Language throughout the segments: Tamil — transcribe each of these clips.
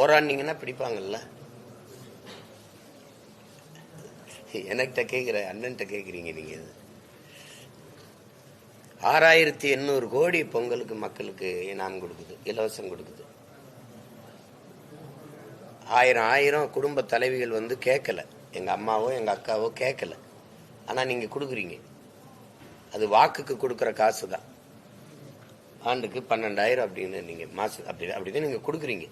போராடினீங்கன்னா பிடிப்பாங்கல்ல? எனக்கிட்ட கேட்குற அண்ணன்கிட்ட கேட்குறீங்க நீங்கள் இது. ஆறாயிரத்தி எண்ணூறு கோடி பொங்கலுக்கு மக்களுக்கு இனாம் கொடுக்குது இலவசம் கொடுக்குது. ஆயிரம் ஆயிரம் குடும்ப தலைவிகள் வந்து கேட்கல எங்கள் அம்மாவோ எங்கள் அக்காவோ கேட்கல ஆனால் நீங்கள் கொடுக்குறீங்க. அது வாக்குக்கு கொடுக்குற காசு தான் ஆண்டுக்கு பன்னெண்டாயிரம் அப்படின்னு நீங்கள் மாசம் அப்படி அப்படிதான் நீங்கள் கொடுக்குறீங்க.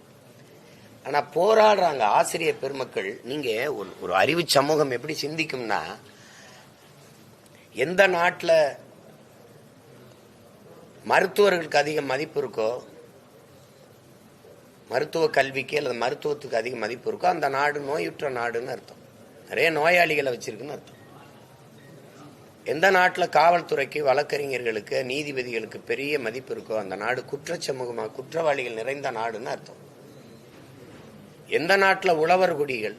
ஆனா போராடுறாங்க ஆசிரியர் பெருமக்கள். நீங்க ஒரு ஒரு அறிவு சமூகம் எப்படி சிந்திக்கும்னா எந்த நாட்டில் மருத்துவர்களுக்கு அதிக மதிப்பு இருக்கோ மருத்துவ கல்விக்கு அல்லது மருத்துவத்துக்கு அதிக மதிப்பு இருக்கோ அந்த நாடு நோயுற்ற நாடுன்னு அர்த்தம். நிறைய நோயாளிகளை வச்சிருக்குன்னு அர்த்தம். எந்த நாட்டில் காவல்துறைக்கு வழக்கறிஞர்களுக்கு நீதிபதிகளுக்கு பெரிய மதிப்பு இருக்கோ அந்த நாடு குற்றச்சமூகமாக குற்றவாளிகள் நிறைந்த நாடுன்னு அர்த்தம். எந்த நாட்டில் உழவர் குடிகள்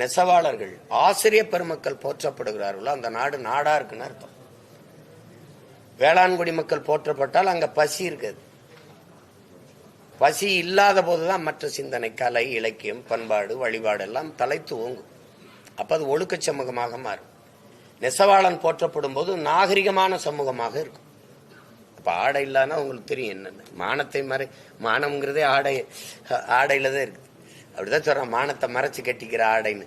நெசவாளர்கள் ஆசிரியர் பெருமக்கள் போற்றப்படுகிறார்களோ அந்த நாடு நாடா இருக்குன்னு அர்த்தம். வேளாண்குடி மக்கள் போற்றப்பட்டால் அங்க பசி இருக்காது. பசி இல்லாத போதுதான் மற்ற சிந்தனை கலை இலக்கியம் பண்பாடு வழிபாடு எல்லாம் தலைத்து ஓங்கும். அப்ப அது ஒழுக்க சமூகமாக மாறும். நெசவாளன் போற்றப்படும் போது நாகரிகமான சமூகமாக இருக்கும். அப்ப ஆடை இல்லாத உங்களுக்கு தெரியும் என்னென்ன. மானத்தை மறை மானம்ங்கிறதே ஆடை ஆடையில தான் இருக்கு. அப்படிதான் சொல்றான் மானத்தை மறைச்சு கட்டிக்கிற ஆடைன்னு.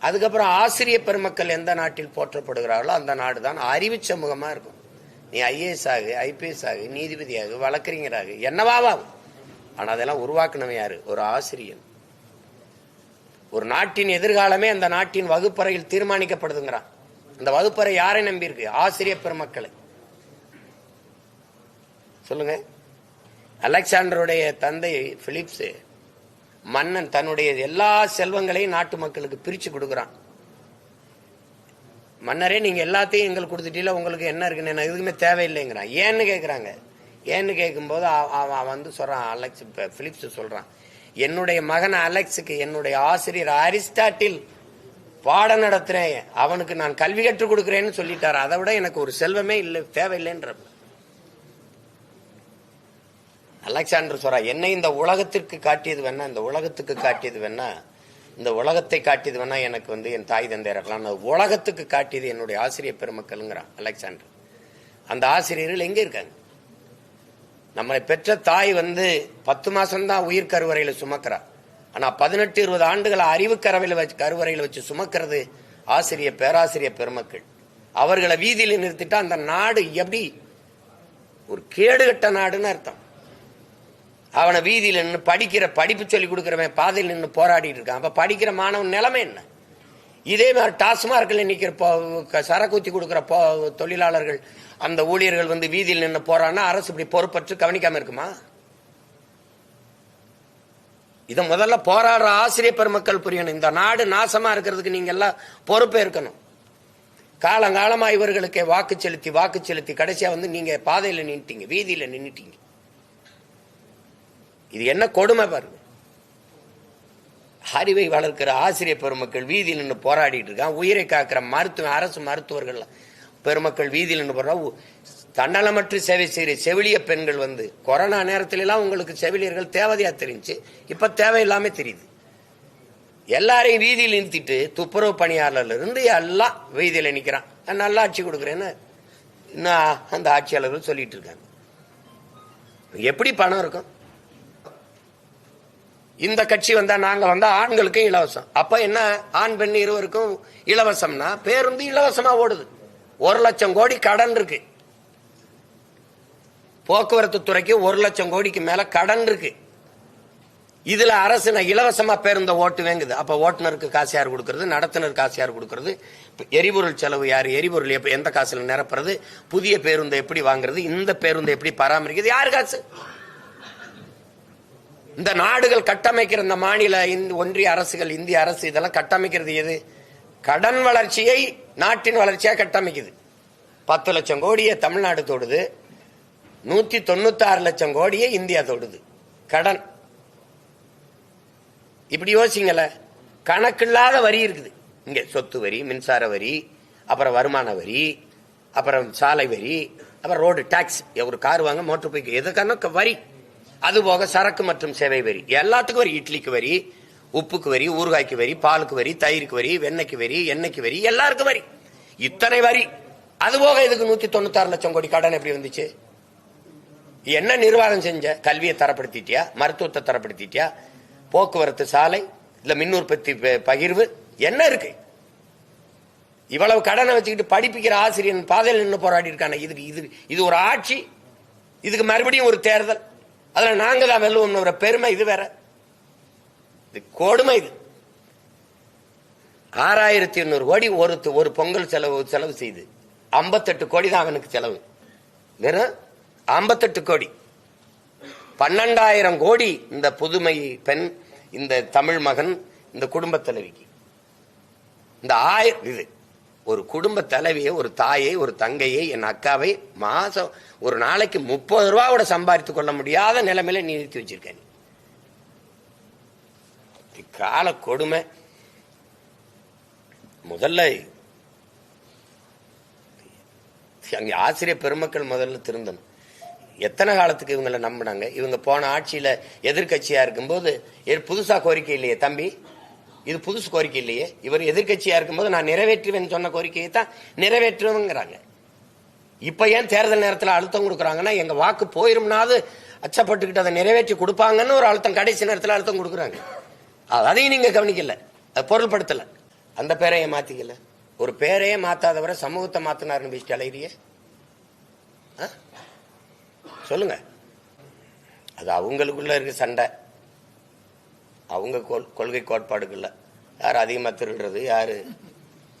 அதுக்கப்புறம் ஆசிரிய பெருமக்கள் எந்த நாட்டில் போற்றப்படுகிறார்களோ அந்த நாடு தான் அறிவு சமூகமாக இருக்கும். நீ ஐஏஎஸ் ஆகு ஐபிஎஸ் ஆகு நீதிபதி ஆகு வழக்கறிஞராகு என்னவாவாகும் ஆனா அதெல்லாம் உருவாக்கினவன் யாரு? ஒரு ஆசிரியன். ஒரு நாட்டின் எதிர்காலமே அந்த நாட்டின் வகுப்பறையில் தீர்மானிக்கப்படுதுங்கிறான். அந்த வகுப்பறை யாரை நம்பி இருக்கு? பெருமக்களை. சொல்லுங்க. அலெக்சாண்டருடைய தந்தை பிலிப்ஸ் மன்னன் தன்னுடைய எல்லா செல்வங்களையும் நாட்டு மக்களுக்கு பிரிச்சு கொடுக்குறான். மன்னரே நீங்க எல்லாத்தையும் எங்களுக்கு கொடுத்துட்டீங்களா உங்களுக்கு என்ன இருக்குன்னு எனக்கு எதுவுமே தேவையில்லைங்கிறான். ஏன்னு கேட்குறாங்க ஏன்னு கேட்கும்போது அவன் வந்து சொல்றான் அலெக்ஸ் இப்ப பிலிப்ஸ் சொல்றான். என்னுடைய மகன் அலெக்ஸுக்கு என்னுடைய ஆசிரியர் அரிஸ்டாட்டில் பாடம் நடத்துறேன். அவனுக்கு நான் கல்வி கற்றுக் கொடுக்குறேன்னு சொல்லிட்டார். அதை விட எனக்கு ஒரு செல்வமே இல்லை தேவையில்லைன்ற அலெக்சாண்டர் சொல்றா என்னை இந்த உலகத்திற்கு காட்டியது வேணா இந்த உலகத்துக்கு காட்டியது வேணா இந்த உலகத்தை காட்டியது வேணா எனக்கு வந்து என் தாய் தந்தை இருக்கலாம் நான் உலகத்துக்கு காட்டியது என்னுடைய ஆசிரியர் பெருமக்கள்ங்கிறான் அலெக்சாண்டர். அந்த ஆசிரியர்கள் எங்க இருக்காங்க? நம்மளை பெற்ற தாய் வந்து பத்து மாசம்தான் உயிர் கருவறையில சுமக்கிறா ஆனா பதினெட்டு இருபது ஆண்டுகளை அறிவு கரவையில் வச்சு கருவறையில் வச்சு சுமக்கிறது ஆசிரியர் பேராசிரியர் பெருமக்கள். அவர்களை வீதியில் நிறுத்திட்டா அந்த நாடு எப்படி? ஒரு கேடுகட்ட நாடுன்னு அர்த்தம். அவனை வீதியில் நின்று படிக்கிற படிப்பு சொல்லி கொடுக்குறவன் பாதையில் நின்று போராடிட்டு இருக்கான். அப்போ படிக்கிற மாணவன் நிலைமை என்ன? இதே மாதிரி டாஸ்மார்க்கில் நிற்கிற போ- சரக்குத்தி கொடுக்குற போ- தொழிலாளர்கள் அந்த ஊழியர்கள் வந்து வீதியில் நின்று போறான்னா அரசு இப்படி பொறுப்பற்று கவனிக்காம இருக்குமா? இதை முதல்ல போராடுற ஆசிரியர் பெருமக்கள் புரியணும். இந்த நாடு நாசமா இருக்கிறதுக்கு நீங்க எல்லாம் பொறுப்பே இருக்கணும். காலங்காலமா இவர்களுக்கு வாக்கு செலுத்தி வாக்கு செலுத்தி கடைசியா வந்து நீங்க பாதையில நின்றுட்டீங்க வீதியில நின்றுட்டீங்க இது என்ன கொடுமை பாருங்க. அறிவை வளர்க்கிற ஆசிரியர் பெருமக்கள் வீதியில் நின்று போராடிட்டு இருக்கான். உயிரை காக்கிற மருத்துவ அரசு மருத்துவர்கள் பெருமக்கள் வீதியில் நின்று போறா. தன்னலமற்று சேவை செய்கிற செவிலிய பெண்கள் வந்து கொரோனா நேரத்துல எல்லாம் உங்களுக்கு செவிலியர்கள் தேவதையா தெரிஞ்சு இப்ப தேவையில்லாம தெரியுது. எல்லாரையும் வீதியில் நிறுத்திட்டு துப்புரவு பணியாளர்ல இருந்து எல்லாம் வீதியில் நிற்கிறான் நல்லா ஆட்சி கொடுக்குறேன்னு இன்னும் அந்த ஆட்சியாளர்கள் சொல்லிட்டு இருக்காங்க. எப்படி பணம் இருக்கும்? இந்த கட்சி வந்தா நாங்க வந்தா ஆண்களுக்கும் இலவசம். அப்ப என்ன? ஆண் பெண் இருவருக்கும் இலவசம்னா பேருந்து இலவசமா ஓடுது. ஒரு லட்சம் கோடி கடன் இருக்கு. போக்குவரத்து துறைக்கு ஒரு லட்சம் கோடிக்கு மேல கடன் இருக்கு. இதுல அரசு நான் இலவசமா பேருந்த ஓட்டு வேங்குது. அப்ப ஓட்டுநருக்கு காசு யார் கொடுக்கறது? நடத்துனர் காசு யார் கொடுக்கறது? எரிபொருள் செலவு யார்? எரிபொருள் எந்த காசுல நிரப்புறது? புதிய பேருந்தை எப்படி வாங்குறது? இந்த பேருந்தை எப்படி பராமரிக்கிறது? யார் காசு? இந்த நாடுகள் கட்டமைக்கிற இந்த மாநில இந்த ஒன்றிய அரசுகள் இந்திய அரசு இதெல்லாம் கட்டமைக்கிறது எது? கடன் வளர்ச்சியை நாட்டின் வளர்ச்சியாக கட்டமைக்குது. பத்து லட்சம் கோடியை தமிழ்நாடு தொடுது. நூத்தி தொண்ணூத்தாறு லட்சம் கோடியை இந்தியா தொடுது. கடன். இப்படி யோசிங்கள. கணக்கில்லாத வரி இருக்குது. இங்க சொத்து வரி மின்சார வரி அப்புறம் வருமான வரி அப்புறம் சாலை வரி அப்புறம் ரோடு டாக்ஸ் ஒரு கார் வாங்க மோட்டர் பைக் எதுக்கான வரி. அது போக சரக்கு மற்றும் சேவை வரி. எல்லாத்துக்கும் வரி. இட்லிக்கு வரி உப்புக்கு வரி ஊறுகாய்க்கு வரி பாலுக்கு வரி தயிருக்கு வரி வெண்ணெய்க்கு வரி எண்ணெய்க்கு வரி எல்லாருக்கும் வரி. இத்தனை வரி. அது போக இதுக்கு நூத்தி தொண்ணூத்தாறு லட்சம் கோடி கடன் எப்படி வந்துச்சு? என்ன நிர்வாகம் செஞ்ச? கல்வியை தரப்படுத்திட்டியா? மருத்துவத்தை தரப்படுத்திட்டியா? போக்குவரத்து சாலை இல்ல மின் உற்பத்தி பகிர்வு? என்ன இருக்கு? இவ்வளவு கடனை வச்சுக்கிட்டு படிப்பிக்கிற ஆசிரியன் பாதையில் நின்று போராடி இருக்கான இதுக்கு இது இது ஒரு ஆட்சி. இதுக்கு மறுபடியும் ஒரு தேர்தல். அதில் நாங்கள் தான் வெல்லுவோம்னு ஒரு பெருமை இது வேற. இது கொடுமை இது. ஆறாயிரத்தி எண்ணூறு கோடி ஒரு ஒரு பொங்கல் செலவு செலவு செய்து. ஐம்பத்தெட்டு கோடி தான் அவனுக்கு செலவு. வெறும் ஐம்பத்தெட்டு கோடி. பன்னெண்டாயிரம் கோடி இந்த புதுமை பெண் இந்த தமிழ் மகன் இந்த குடும்ப தலைவிக்கு. இந்த ஆயிரம் இது. ஒரு குடும்ப தலைவியை ஒரு தாயை ஒரு தங்கையை என் அக்காவை மாதம் ஒரு நாளைக்கு முப்பது ரூபாவோட சம்பாதித்து கொள்ள முடியாத நிலைமையில நீ நிறுத்தி வச்சிருக்க நீ. கால கொடுமை. முதல்ல அங்க ஆசிரியர் பெருமக்கள் முதல்ல திருந்தணும். எத்தனை காலத்துக்கு இவங்களை நம்பினாங்க? இவங்க போன ஆட்சியில எதிர்க்கட்சியா இருக்கும்போது ஏ- புதுசா கோரிக்கை இல்லையே தம்பி? இது புதுசு கோரிக்கை இல்லையே. இவர் எதிர்கட்சியா இருக்கும்போது நான் நிறைவேற்றுவேன் சொன்ன கோரிக்கையை தான் நிறைவேற்றுவேங்கிறாங்க. இப்ப ஏன் தேர்தல் நேரத்தில் அழுத்தம் கொடுக்குறாங்கன்னா எங்க வாக்கு போயிரும்னாவது அச்சப்பட்டுக்கிட்டு அதை நிறைவேற்றி கொடுப்பாங்கன்னு ஒரு அழுத்தம் கடைசி நேரத்தில் அழுத்தம் கொடுக்குறாங்க. அதையும் நீங்க கவனிக்கல. அது பொருள்படுத்தல. அந்த பேரையே மாத்திக்கல. ஒரு பேரையே மாத்தாதவரை சமூகத்தை மாத்தினாருன்னு பேசிட்டு அலையிறியே. ஆ? சொல்லுங்க. அது அவங்களுக்குள்ள இருக்க சண்டை. அவங்க கொள்- கொள்கை கோட்பாடுகளில். யார் அதிகமாக திருடுறது யார்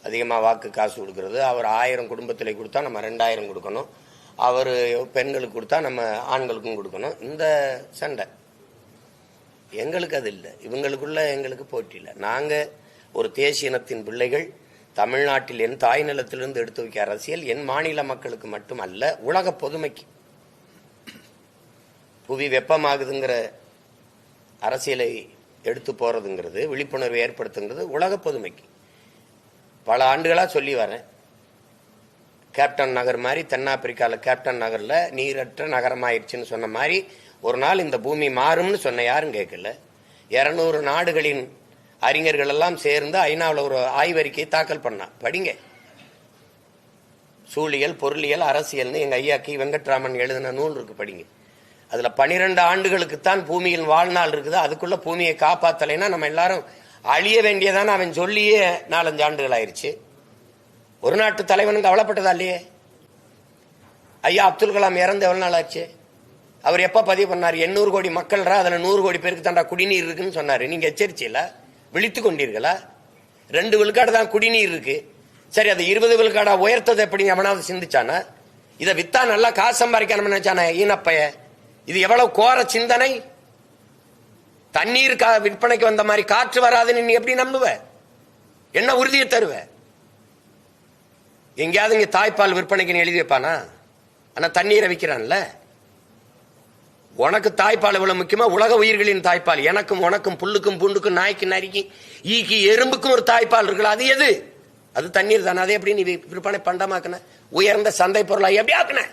அதிகமாக வாக்கு காசு கொடுக்கறது அவர் ஆயிரம் குடும்பத்தில் கொடுத்தா நம்ம ரெண்டாயிரம் கொடுக்கணும். அவர் பெண்களுக்கு கொடுத்தா நம்ம ஆண்களுக்கும் கொடுக்கணும். இந்த சண்டை. எங்களுக்கு அது இல்லை. இவங்களுக்குள்ள எங்களுக்கு போட்டி இல்லை. நாங்கள் ஒரு தேசிய இனத்தின் பிள்ளைகள் தமிழ்நாட்டில் என் தாய் நிலத்திலிருந்து எடுத்து வைக்க அரசியல் என் மாநில மக்களுக்கு மட்டும் அல்ல உலக பொதுமைக்கு. புவி வெப்பமாகுதுங்கிற அரசியலை எடுத்து போகிறதுங்கிறது விழிப்புணர்வு ஏற்படுத்துங்கிறது உலக பொதுமைக்கு. பல ஆண்டுகளாக சொல்லி வரேன். கேப்டன் நகர் மாதிரி தென்னாப்பிரிக்காவில் கேப்டன் நகரில் நீரற்ற நகரமாயிருச்சுன்னு சொன்ன மாதிரி ஒரு நாள் இந்த பூமி மாறும்னு சொன்ன யாரும் கேட்கல. இரநூறு நாடுகளின் அறிஞர்கள் எல்லாம் சேர்ந்து ஐநாவில் ஒரு ஆய்வறிக்கையை தாக்கல் பண்ணா. படிங்க. சூழியல் பொருளியல் அரசியல்னு எங்கள் ஐயா கி வெங்கட்ராமன் எழுதின நூல் இருக்கு படிங்க. அதுல பனிரெண்டு ஆண்டுகளுக்குத்தான் பூமியின் வாழ்நாள் இருக்குது அதுக்குள்ள பூமியை காப்பாத்தலைன்னா நம்ம எல்லாரும் அழிய வேண்டியதான அவன் சொல்லியே நாலஞ்சு ஆண்டுகள் ஆயிடுச்சு ஒரு நாட்டு தலைவனும் கவலைப்பட்டதா இல்லையே? ஐயா அப்துல் கலாம் இறந்து எவ்வளவு நாள் ஆச்சு? அவர் எப்ப பதிவு பண்ணார்? எண்ணூறு கோடி மக்கள்ரா? அதுல நூறு கோடி பேருக்கு தாண்டா குடிநீர் இருக்குன்னு சொன்னாரு. நீங்க எச்சரிச்சில விழித்து கொண்டீர்களா? ரெண்டு விழுக்காடு தான் குடிநீர் இருக்கு. சரி அது இருபது விழுக்காடா உயர்த்தது எப்படி? எவனாவது சிந்திச்சானா? இதை வித்தா நல்லா காசு சம்பாதிக்கணும்னு நினைச்சானே? ஈனப்பைய இது எவ்வளவு கோர சிந்தனை? தண்ணீர் கா- விற்பனைக்கு வந்த மாதிரி காற்று வராதுன்னு நீ எப்படி நம்புவ? என்ன உறுதியை தருவ? எங்கேயாவது இங்க தாய்ப்பால் விற்பனைக்கு எழுதி வைப்பானா? ஆனா தண்ணீரை விற்கிறான்ல. உனக்கு தாய்ப்பால் இவ்வளவு முக்கியமா? உலக உயிர்களின் தாய்ப்பால். எனக்கும் உனக்கும் புல்லுக்கும் பூண்டுக்கும் நாய்க்கு நரிக்கு ஈக்கு எறும்புக்கும் ஒரு தாய்ப்பால் இருக்குல்ல அது எது? அது தண்ணீர் தானே. அதை எப்படி நீ விற்பனை பண்டமாக்குன? உயர்ந்த சந்தை பொருளா எப்படி ஆக்குன?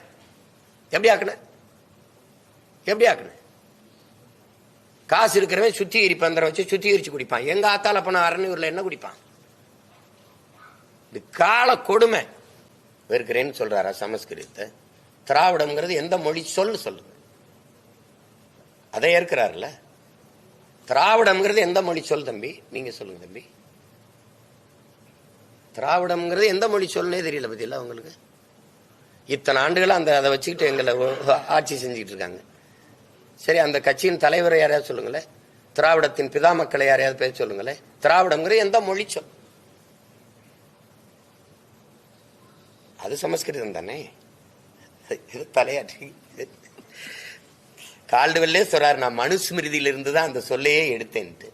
எப்படி ஆக்குன? எப்படி ஆக்குன காசு இருக்கிறவன் சுத்திகரி பந்தரம் வச்சு சுத்திகரிச்சு குடிப்பான். எங்க ஆத்தால பணம் அரணியூர்ல என்ன குடிப்பான்? இது கால கொடுமை. வெறுக்கிறேன்னு சொல்றாரா சமஸ்கிருதத்தை? திராவிடம்ங்கிறது எந்த மொழி சொல்லு சொல்லுங்க அதை ஏற்கிறாருல்ல? திராவிடம்ங்கிறது எந்த மொழி சொல் தம்பி? நீங்க சொல்லுங்க தம்பி. திராவிடம்ங்கிறது எந்த மொழி சொல்லுனே தெரியல பத்தியில உங்களுக்கு? இத்தனை ஆண்டுகளாக அந்த அதை வச்சுக்கிட்டு எங்களை ஆட்சி செஞ்சுக்கிட்டு இருக்காங்க. சரி அந்த கட்சியின் தலைவரை யாரையாவது சொல்லுங்களேன் திராவிடத்தின் பிதா மக்களை யாரையாவது பேர் சொல்லுங்களேன் திராவிடம்ங்கிறது எந்த மொழி சொல். அது சமஸ்கிருதம் தானே? இது தலையாற்றி கால்டுவெல்லே சொல்றாரு நான் மனுஸ்மிருதியிலிருந்து தான் அந்த சொல்லையே எடுத்தேன்ட்டு.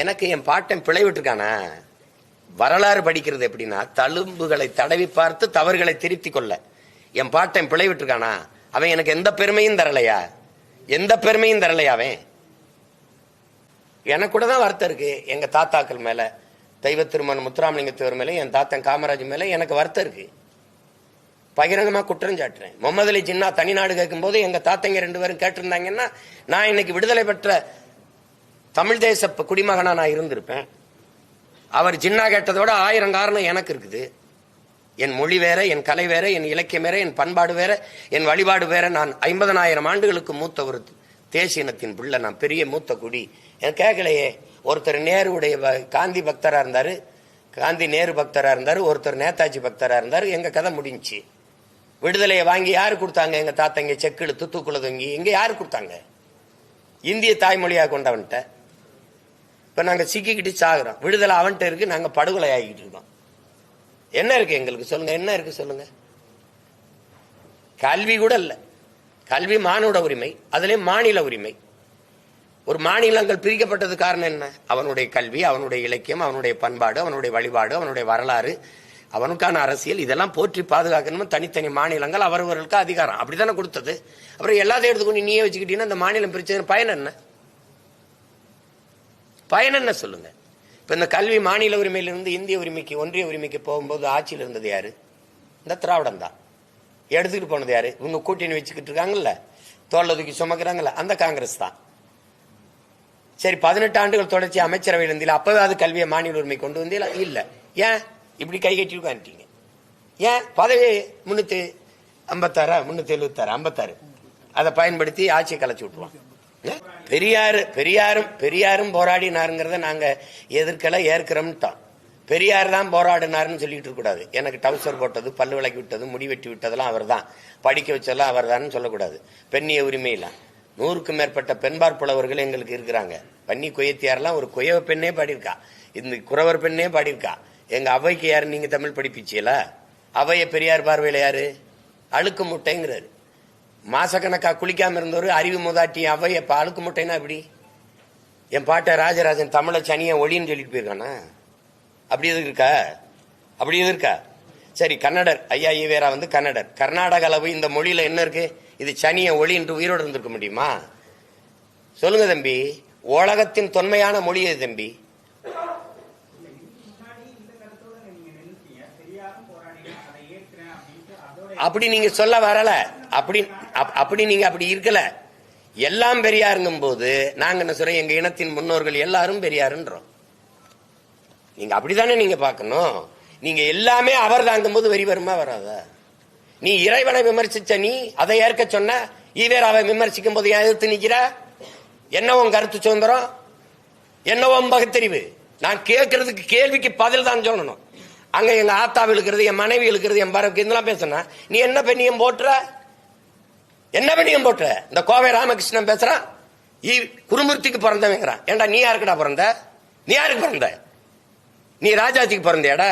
எனக்கு என் பாட்டன் பிழைவிட்டுருக்கானா வரலாறு படிக்கிறது எப்படின்னா தழும்புகளை தடவி பார்த்து தவறுகளை திருத்திக் கொள்ள. என் பாட்டன் பிழை விட்டுருக்கானா? அவன் எனக்கு எந்த பெருமையும் தரலையா? எந்த பெருமையும் தரலையா அவன்? எனக்கு கூட தான் வருத்தம் இருக்கு. எங்க தாத்தாக்கள் மேல தெய்வ திருமணம் முத்துராமலிங்க தேவர் மேல என் தாத்தன் காமராஜ் மேல எனக்கு வருத்தம் இருக்கு. பகிரங்கமா குற்றம் சாட்டுறேன். முகமது அலி ஜின்னா தனிநாடு கேட்கும்போது எங்க தாத்தைங்க ரெண்டு பேரும் கேட்டிருந்தாங்கன்னா நான் இன்னைக்கு விடுதலை பெற்ற தமிழ் தேச ப- குடிமகனா நான் இருந்திருப்பேன். அவர் ஜின்னா கேட்டதோட ஆயிரம் காரணம் எனக்கு இருக்குது. என் மொழி வேற என் கலை வேற என் இலக்கியம் வேற என் பண்பாடு வேற என் வழிபாடு வேற. நான் ஐம்பதனாயிரம் ஆண்டுகளுக்கு மூத்த ஒரு தேசியனத்தின் பிள்ளை நான் பெரிய மூத்த குடி. எனக்கு கேட்கலையே. ஒருத்தர் நேருடைய காந்தி பக்தராக இருந்தார் காந்தி நேரு பக்தராக இருந்தார் ஒருத்தர் நேதாஜி பக்தராக இருந்தார் எங்கள் கதை முடிஞ்சுச்சு. விடுதலையை வாங்கி யார் கொடுத்தாங்க? எங்கள் தாத்தங்க செக்கிழுத்து தூக்குல தொங்கி இங்கே யார் கொடுத்தாங்க? இந்திய தாய்மொழியாக கொண்டவன்ட்ட. இப்போ நாங்கள் சிக்கிக்கிட்டு சாகிறோம். விடுதலை அவன்கிட்ட இருக்கு நாங்கள் படுகொலை ஆகிட்டு இருக்கோம். என்ன இருக்கு எங்களுக்கு? சொல்லுங்க. என்ன இருக்கு சொல்லுங்க? கல்வி கூட இல்ல. கல்வி மானுட உரிமை அதுலேயும் மாநில உரிமை. ஒரு மாநிலங்கள் பிரிக்கப்பட்டது காரணம் என்ன? அவனுடைய கல்வி அவனுடைய இலக்கியம் அவனுடைய பண்பாடு அவனுடைய வழிபாடு அவனுடைய வரலாறு அவனுக்கான அரசியல் இதெல்லாம் போற்றி பாதுகாக்கணும் தனித்தனி மாநிலங்கள் அவரவர்களுக்கு அதிகாரம். அப்படித்தானே கொடுத்தது? அப்புறம் எல்லாத்தையும் எடுத்துக்கொண்டு நீயே வச்சுக்கிட்டீங்கன்னா இந்த மாநிலம் பிரிச்சது பயன் என்ன? பயன் என்ன சொல்லுங்க? இப்ப இந்த கல்வி மாநில உரிமையிலிருந்து இந்திய உரிமைக்கு ஒன்றிய உரிமைக்கு போகும்போது ஆட்சியில் இருந்தது யாரு? இந்த திராவிடம் தான். எடுத்துக்கிட்டு போனது யாரு? இவங்க கூட்டணி வச்சுக்கிட்டு இருக்காங்கல்ல? தோல்ல தூக்கி சுமக்கிறாங்கல்ல? அந்த காங்கிரஸ் தான். சரி பதினெட்டு ஆண்டுகள் தொடர்ச்சி அமைச்சரவையில் இருந்தில அப்போவே அது கல்வியை மாநில உரிமை கொண்டு வந்தீங்களா? இல்ல. ஏன்? இப்படி கை கட்டி உட்காந்துட்டீங்க ஏன்? பதவி முன்னூத்தி ஐம்பத்தாறா முன்னூத்தி எழுபத்தாறு ஐம்பத்தாறு. அதை பயன்படுத்தி ஆட்சியை கலைச்சி விட்டுருவான். பெரியாரு பெரியாரும் பெரியாரும் போராடினாருங்கிறத நாங்க எதிர்க்கல ஏற்கிறோம்ட்டோம் பெரியார் தான் போராடினாருன்னு சொல்லிட்டு இருக்கக்கூடாது எனக்கு டவுசர் போட்டது பல்லு விளக்கி விட்டது முடி வெட்டி விட்டதெல்லாம் அவர் தான் படிக்க வச்சதெல்லாம் அவர் தான் சொல்லக்கூடாது. பெண்ணிய உரிமையில. நூறுக்கும் மேற்பட்ட பெண்பார் புலவர்கள் எங்களுக்கு இருக்கிறாங்க. பன்னி கொய்யத்தியாரெல்லாம் ஒரு குயவ பெண்ணே பாடியிருக்கா. இந்த குறவர் பெண்ணே பாடியிருக்கா. எங்க அவைக்கு யாரு? நீங்க தமிழ் படிப்பிச்சியல அவைய பெரியார் பார்வையில யாரு? அழுக்கு முட்டைங்கிறாரு. மாசக்கணக்கா குளிக்காம இருந்தவர் அறிவு மூதாட்டி அவைய இப்போ அழுக்கு முட்டைனா எப்படி? என் பாட்ட ராஜராஜன் தமிழை சனியை ஒளின்னு சொல்லிட்டு போயிருக்கானா? அப்படி எதுக்கு இருக்கா? அப்படி எது இருக்கா? சரி கன்னடர். ஐயா ஈவேரா வந்து கன்னடர். கர்நாடக அளவு இந்த மொழியில என்ன இருக்கு? இது சனிய ஒளி என்று உயிரோடு இருந்திருக்க முடியுமா? சொல்லுங்க தம்பி. உலகத்தின் தொன்மையான மொழி எது தம்பி? அப்படி நீங்க சொல்ல வரல. அப்படி அப்படி நீங்க அப்படி இருக்கல. எல்லாம் பெரியாருங்கும் போது நாங்க என்ன சொல்றோம் எங்க இனத்தின் முன்னோர்கள் எல்லாரும் பெரியாருன்றோம். நீங்க அப்படித்தானே நீங்க பார்க்கணும்? நீங்க எல்லாமே அவர் தாங்கும் போது வெறி வருமா வராதா? நீ இறைவனை விமர்சிச்ச நீ அதை ஏற்க சொன்ன ஈவேராவை விமர்சிக்கும் போது ஏன் எதிர்த்து நிக்கிற? என்ன உன் கருத்து சுதந்திரம்? என்ன உன் பகுத்தறிவு? நான் கேட்கறதுக்கு கேள்விக்கு பதில் தான் சொல்லணும். அங்க எங்க ஆத்தாவில் இருக்கிறது என் மனைவி இருக்கிறது என் பரவுக்கு இதெல்லாம் பேசுனா நீ என்ன பெண்ணியம் போட்டுற? என்ன பெண்ணியம் போட்ட. இந்த கோவை ராமகிருஷ்ணன் பேசுறான் ஈ குருமூர்த்திக்கு பிறந்தவங்கிறான். ஏண்டா நீ யாருக்குடா பிறந்த? நீ யாருக்கு பிறந்த? நீ ராஜாஜிக்கு பிறந்தியாடா?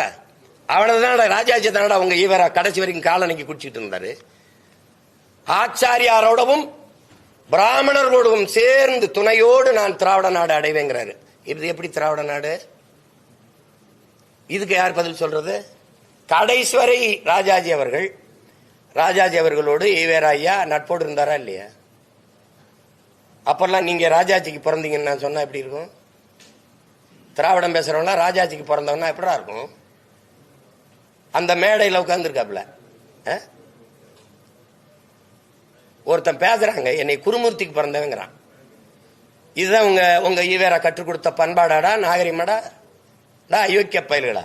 அவ்வளவுதான் ராஜாஜி தானடா உங்க ஈவரா கடைசி வரைக்கும் காலனிக்கு குடிச்சிட்டு இருந்தாரு. ஆச்சாரியாரோடவும் பிராமணர்களோடவும் சேர்ந்து துணையோடு நான் திராவிட நாடு அடைவேங்கிறாரு. இது எப்படி திராவிட நாடு? இதுக்கு யார் பதில் சொல்றது? கடைசி வரை ராஜாஜி அவர்கள் ராஜாஜி அவர்களோடு ஈவேரா ஐயா நட்போடு இருந்தாரா இல்லையா? அப்பெல்லாம் நீங்க ராஜாஜிக்கு பிறந்தீங்கன்னு நான் சொன்னா எப்படி இருக்கும்? திராவிடம் பேசுறவனா ராஜாஜிக்கு பிறந்தவனா எப்படா இருக்கும்? அந்த மேடையில் உட்கார்ந்துருக்காப்ல ஒருத்தன் பேசுறாங்க என்னை குருமூர்த்திக்கு பிறந்தவங்கிறான். இதுதான் உங்க உங்க ஈவேரா கற்றுக் கொடுத்த பண்பாடாடா நாகரிகமாடா? டா அயோக்கிய பயல்களா?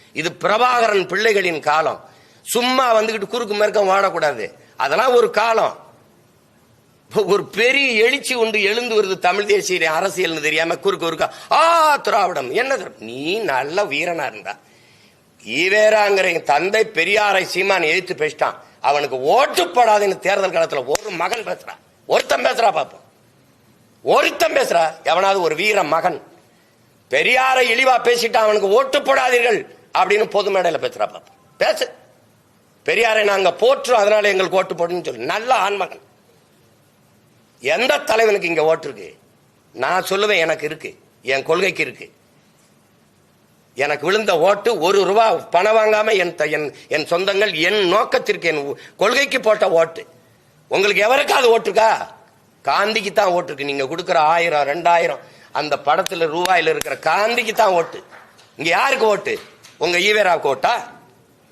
இது பிரபாகரன் பிள்ளைகளின் காலம். சும்மா வந்துகிட்டு குறுக்கு மேற்கம் வாடக்கூடாது. அதெல்லாம் ஒரு காலம். ஒரு பெரிய எழுச்சி ஒன்று எழுந்து வருது தமிழ் தேசிய அரசியல்னு தெரியாம குறுக்கு குறுக்கா ஆ திராவிடம் என்ன நீ நல்ல வீரனா இருந்தா. ஈவேராங்கிற என் தந்தை பெரியாரை சீமான் எழுத்து பேசிட்டான். அவனுக்கு ஓட்டுப்படாதுன்னு தேர்தல் காலத்துல ஒரு மகன் பேசுறான் ஒருத்தன் பேசுறா பாப்போம். ஒருத்தன் பேசுறா. எவனாவது ஒரு வீர மகன். பெரியாரை இழிவா பேசிட்டான் அவனுக்கு ஓட்டுப்படாதீர்கள் அப்படின்னு பொது மேடையில் பேசுறா பாப்பா. பேசு. பெரியாரை நாங்க போற்றுறோம் அதனால எங்களுக்கு ஓட்டு போடுன்னு சொல்லி. நல்ல ஆண்மகன். எந்த தலைவனுக்கு இங்க ஓட்டு இருக்கு? நான் சொல்லுவேன் எனக்கு இருக்கு. என் கொள்கைக்கு இருக்கு. எனக்கு விழுந்த ஓட்டு ஒரு ரூபா பணம் வாங்காம என் த- என் என் சொந்தங்கள் என் நோக்கத்திற்கு என் கொள்கைக்கு போட்ட ஓட்டு. உங்களுக்கு எவருக்காவது ஓட்டுருக்கா காந்திக்கு தான் ஓட்டு இருக்கு. நீங்க கொடுக்குற ஆயிரம் ரெண்டாயிரம் அந்த படத்துல ரூபாயில் இருக்கிற காந்திக்கு தான் ஓட்டு. இங்க யாருக்கு ஓட்டு? உங்க ஈவேராவுக்கு ஓட்டா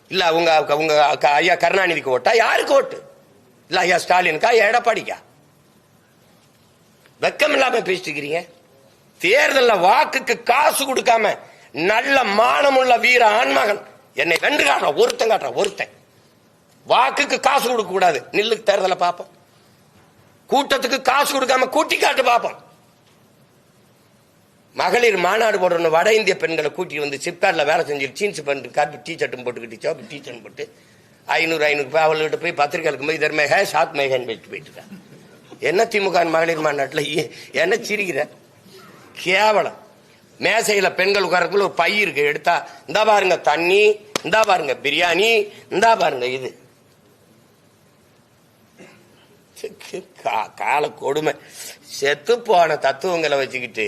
இல்ல உங்க உங்க ஐயா கருணாநிதிக்கு ஓட்டா யாருக்கு ஓட்டு? இல்ல ஐயா ஸ்டாலினுக்கா? ஐயா எடப்பாடிக்கா? வெக்கம் இல்லாம பேசிட்டு இருக்கிறீங்க வாக்குக்கு காசு கொடுக்காம நல்ல மானமுள்ள வீர ஆண்மகன். என்னை வென்று காட்டுற ஒருத்தன் காட்டுற ஒருத்தன். வாக்குக்கு காசு கொடுக்க கூடாது. நில்லுக்கு தேர்தலை பார்ப்போம். கூட்டத்துக்கு காசு கொடுக்காம கூட்டி காட்டு பார்ப்போம். மகளிர் மாநாடு போடுறோம் வட இந்திய பெண்களை கூட்டி வந்து சிப்காட்ல வேலை செஞ்சு ஜீன்ஸ் பண்ணிட்டு காப்பி டீ ஷர்ட்டும் போட்டுக்கிட்டு சோப்பு டீ ஷர்ட் போட்டு ஐநூறு ஐநூறு போய் அவள்கிட்ட போய் பத்திரிக்கை போய் இதர்மே ஹே ஷாத் மேகன் போயிட்டு போயிட்டு என்ன திமுக மகளிர் மாநாட்டில் என்ன சிரிக்கிற? கேவலம். மேசையில பெண்கள் உட்காரக்குள்ள ஒரு பை இருக்கு எடுத்தா இந்தா பாருங்க தண்ணி இந்தா பாருங்க பிரியாணி இந்தா பாருங்க இது. கால கொடுமை. செத்து போன தத்துவங்களை வச்சுக்கிட்டு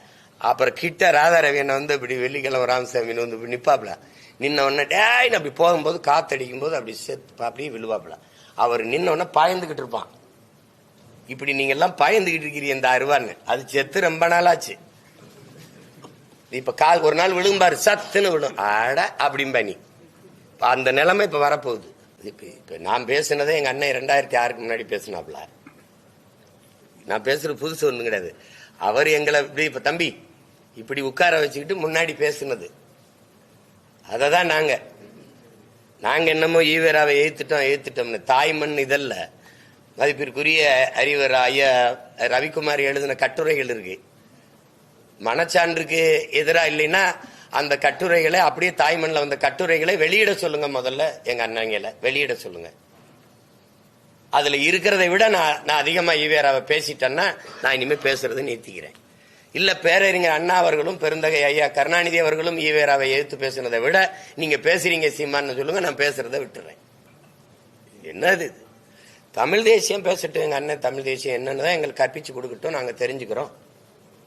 அப்புறம் கிட்ட ராதா ரவியனை வந்து இப்படி வெள்ளிக்கிழமை ராமசாமின்னு வந்து இப்படி நிப்பாப்ல நின்ன உடனே டேய்! அப்படி போகும்போது காத்தடிக்கும் போது அப்படி செத்து அப்படியே விழுவாப்ல அவர் நின்ன உடனே பாயந்துகிட்டு இருப்பான். இப்படி நீங்க எல்லாம் பாயந்துகிட்டு இருக்கிறீங்க இந்த அருவான்னு அது செத்து ரொம்ப நாளாச்சு. இப்ப கால் ஒரு நாள் விழும்பாரு சத்துன்னு விழும். அட அப்படிம்பா நீ. அந்த நிலைமை இப்ப வரப்போகுது. இப்ப இப்ப நான் பேசினதே எங்க அண்ணன் ரெண்டாயிரத்தி ஆறுக்கு முன்னாடி பேசினாப்ல நான் பேசுறது புதுசு ஒன்றும் கிடையாது. அவர் எங்களை இப்படி இப்ப தம்பி இப்படி உட்கார வச்சுக்கிட்டு முன்னாடி பேசுனது. அதை தான் நாங்க. நாங்க என்னமோ ஈவேராவை ஏத்துட்டோம் ஏத்துட்டோம்னு. தாய்மண் இதல்ல. மதிப்பிற்குரிய அறிவர் ஐயா ரவிக்குமார் எழுதின கட்டுரைகள் இருக்கு. மனச்சான்றுக்கு எதிராக இல்லைன்னா அந்த கட்டுரைகளை அப்படியே தாய்மண்ணில் வந்த கட்டுரைகளை வெளியிட சொல்லுங்க முதல்ல எங்க அண்ணங்களை வெளியிட சொல்லுங்க. அதுல இருக்கிறத விட நான் நான் அதிகமாக ஈவேராவை பேசிட்டேன்னா நான் இனிமேல் பேசுறதை நிறுத்திக்கிறேன். இல்ல பேரறிஞர் அண்ணா அவர்களும் பெருந்தகை ஐயா கருணாநிதி அவர்களும் ஈவேராவை எதிர்த்து பேசுனதை விட நீங்க பேசுறீங்க சீமான்னு சொல்லுங்க நான் பேசுறத விட்டுறேன். என்னது இது? தமிழ் தேசியம் பேசட்டும் எங்க அண்ணன் தமிழ் தேசியம் என்னன்னு தான் எங்களுக்கு கற்பிச்சு கொடுக்கட்டும் நாங்க தெரிஞ்சுக்கிறோம்.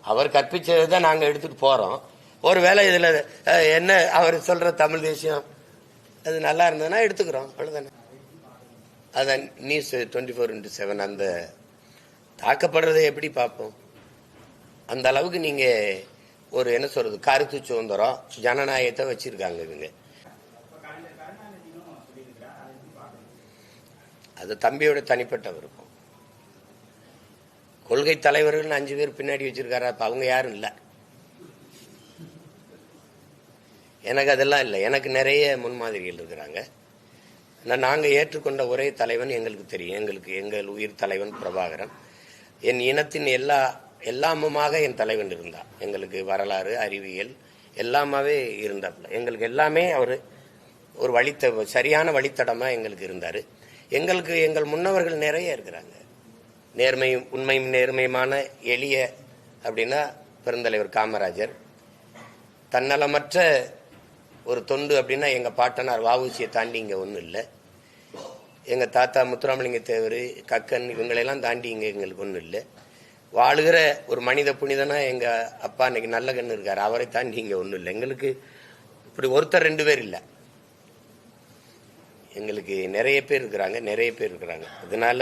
அவர் கற்பிச்சதை தான் நாங்க எடுத்துட்டு போறோம். ஒருவேளை இதுல இதில் என்ன அவர் சொல்ற தமிழ் தேசியம் அது நல்லா இருந்ததுன்னா எடுத்துக்கிறோம் அவ்வளவுதானே. அதான் news twenty four into seven அந்த தாக்கப்படுறதை எப்படி பார்ப்போம்? அந்த அளவுக்கு நீங்க ஒரு என்ன சொல்றது கருத்து சுதந்திரம் ஜனநாயகத்தை வச்சிருக்காங்க இவங்க. அது தம்பியோட தனிப்பட்ட விருப்பம். கொள்கை தலைவர்கள் அஞ்சு பேர் பின்னாடி வச்சிருக்காரு அப்ப அவங்க யாரும் இல்ல. எனக்கு அதெல்லாம் இல்லை. எனக்கு நிறைய முன்மாதிரிகள் இருக்கிறாங்க. நான் நாங்க ஏற்றுக்கொண்ட ஒரே தலைவன் எங்களுக்கு தெரியும். எங்களுக்கு எங்கள் உயிர் தலைவன் பிரபாகரன். என் இனத்தின் எல்லா எல்லாமுமாக என் தலைவன் இருந்தார் எங்களுக்கு வரலாறு அறிவியல் எல்லாமாவே இருந்தாப்புல. எங்களுக்கு எல்லாமே அவர் ஒரு வழித்த சரியான வழித்தடமாக எங்களுக்கு இருந்தார். எங்களுக்கு எங்கள் முன்னவர்கள் நிறைய இருக்கிறாங்க. நேர்மையும் உண்மையும் நேர்மையுமான எளிய அப்படின்னா பெருந்தலைவர் காமராஜர். தன்னலமற்ற ஒரு தொண்டு அப்படின்னா எங்கள் பாட்டனார் வாவூசியை தாண்டி இங்கே ஒன்றும் இல்லை. எங்கள் தாத்தா முத்துராமலிங்க தேவர் கக்கன் இவங்களெல்லாம் தாண்டி இங்கே எங்களுக்கு ஒன்றும் இல்லை. வாழுகிற ஒரு மனித புனிதனா எங்க அப்பா இன்னைக்கு நல்ல கண்ணு இருக்காரு. அவரை தாண்டி இங்க ஒன்றும் இல்லை. எங்களுக்கு இப்படி ஒருத்தர் ரெண்டு பேர் இல்லை. எங்களுக்கு நிறைய பேர் இருக்கிறாங்க நிறைய பேர் இருக்கிறாங்க. அதனால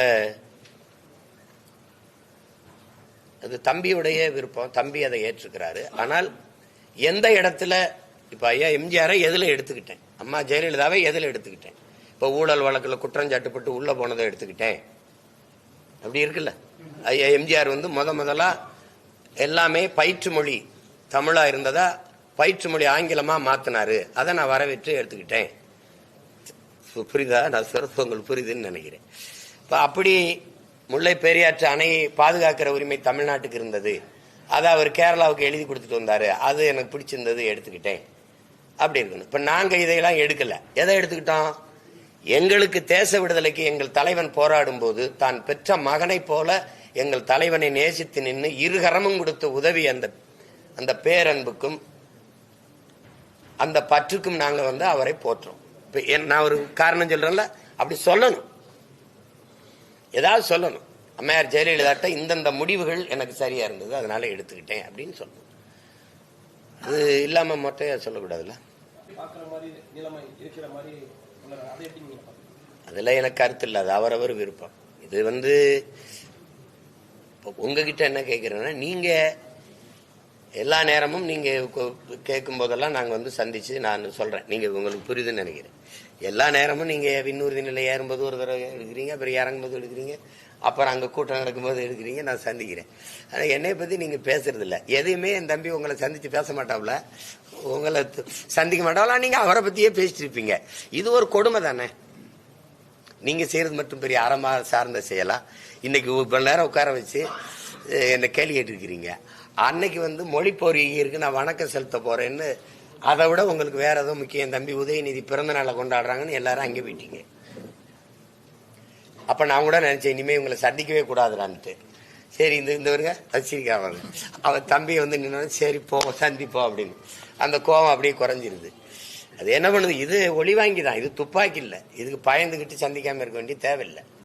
அது தம்பியுடைய விருப்பம். தம்பி அதை ஏற்றுக்கிறாரு. ஆனால் எந்த இடத்துல இப்ப ஐயா எம்ஜிஆரை எதுல எடுத்துக்கிட்டேன்? அம்மா ஜெயலலிதாவை எதுல எடுத்துக்கிட்டேன்? இப்ப ஊழல் வழக்கில் குற்றஞ்சாட்டுப்பட்டு உள்ள போனதை எடுத்துக்கிட்டேன். அப்படி இருக்குல்ல? ஐயா எம்ஜிஆர் வந்து முத முதலா எல்லாமே பயிற்று மொழி தமிழா இருந்ததா பயிற்று மொழி ஆங்கிலமா மாத்தினாரு. அதை நான் வரவேற்று எடுத்துக்கிட்டேன். பு- புரியுதா? நான் சிறப்பு உங்களுக்கு புரியுதுன்னு நினைக்கிறேன். இப்ப அப்படி முல்லை பெரியாற்று அணையை பாதுகாக்கிற உரிமை தமிழ்நாட்டுக்கு இருந்தது. அதை அவர் கேரளாவுக்கு எழுதி கொடுத்துட்டு வந்தாரு. அது எனக்கு பிடிச்சிருந்தது எடுத்துக்கிட்டேன். அப்படி இருக்கணும். இப்ப நாங்க இதையெல்லாம் எடுக்கல. எதை எடுத்துக்கிட்டோம்? எங்களுக்கு தேச விடுதலைக்கு எங்கள் தலைவன் போராடும் போது தான் பெற்ற மகனை போல எங்கள் தலைவனை நேசித்து நின்று இருகரமும் கொடுத்த உதவி அந்த அந்த பேரன்புக்கும் அந்த பற்றுக்கும் நாங்கள் வந்து அவரை போற்றோம். இப்போ என்- நான் ஒரு காரணம் சொல்றேன்ல அப்படி சொல்லணும். ஏதாவது சொல்லணும். அம்மையார் ஜெயலலிதாட்ட இந்தந்த முடிவுகள் எனக்கு சரியா இருந்தது அதனால எடுத்துக்கிட்டேன் அப்படின்னு சொல்லணும். அது இல்லாம மொட்டையா சொல்லக்கூடாதுல்ல? பார்க்குற மாதிரி நிலைமை இருக்கிற மாதிரி அதெல்லாம் எனக்கு கருத்து இல்லை. அது அவரவர் விருப்பம். இது வந்து இப்போ உங்ககிட்ட என்ன கேட்குறேன்னா நீங்கள் எல்லா நேரமும் நீங்கள் கேட்கும் போதெல்லாம் நாங்கள் வந்து சந்தித்து நான் சொல்கிறேன் நீங்கள் உங்களுக்கு புரியுதுன்னு நினைக்கிறேன். எல்லா நேரமும் நீங்கள் விண்ணூர்தி நிலை ஏறும்போது ஒரு தடவை எடுக்கிறீங்க அப்புறம் இறங்கும்போது எடுக்கிறீங்க. அப்புறம் அங்கே கூட்டம் நடக்கும்போது எடுக்கிறீங்க நான் சந்திக்கிறேன். ஆனால் என்னை பற்றி நீங்கள் பேசுறது இல்லை எதையுமே என் தம்பி உங்களை சந்தித்து பேச மாட்டாப்ல. உங்களை சந்திக்க மாட்டாங்களா நீங்கள் அவரை பற்றியே பேசிட்டு இருப்பீங்க. இது ஒரு கொடுமை தானே. நீங்கள் செய்கிறது மட்டும் பெரிய அறமாக சார்ந்த செய்யலாம் இன்னைக்கு இவ்வளவு நேரம் உட்கார வச்சு என்னை கேள்வி கேட்டிருக்கிறீங்க. அன்னைக்கு வந்து மொழி போர் இருக்கு நான் வணக்கம் செலுத்த போகிறேன்னு அதை விட உங்களுக்கு வேற ஏதோ முக்கியம். தம்பி உதயநிதி பிறந்த நாளை கொண்டாடுறாங்கன்னு எல்லாரும் அங்கே போயிட்டீங்க. அப்ப நான் கூட நினைச்சேன் இனிமே இவங்களை சந்திக்கவே கூடாதுடான்ட்டு. சரி இந்த இந்த வருங்க வச்சிருக்காங்க அவன் தம்பி வந்து நின்று சரி போ சந்திப்போம் அப்படின்னு. அந்த கோவம் அப்படியே குறைஞ்சிருது. அது என்ன பண்ணுது? இது ஒளி வாங்கி தான் இது துப்பாக்கி இல்லை. இதுக்கு பயந்துகிட்டு சந்திக்காம இருக்க வேண்டிய தேவையில்லை.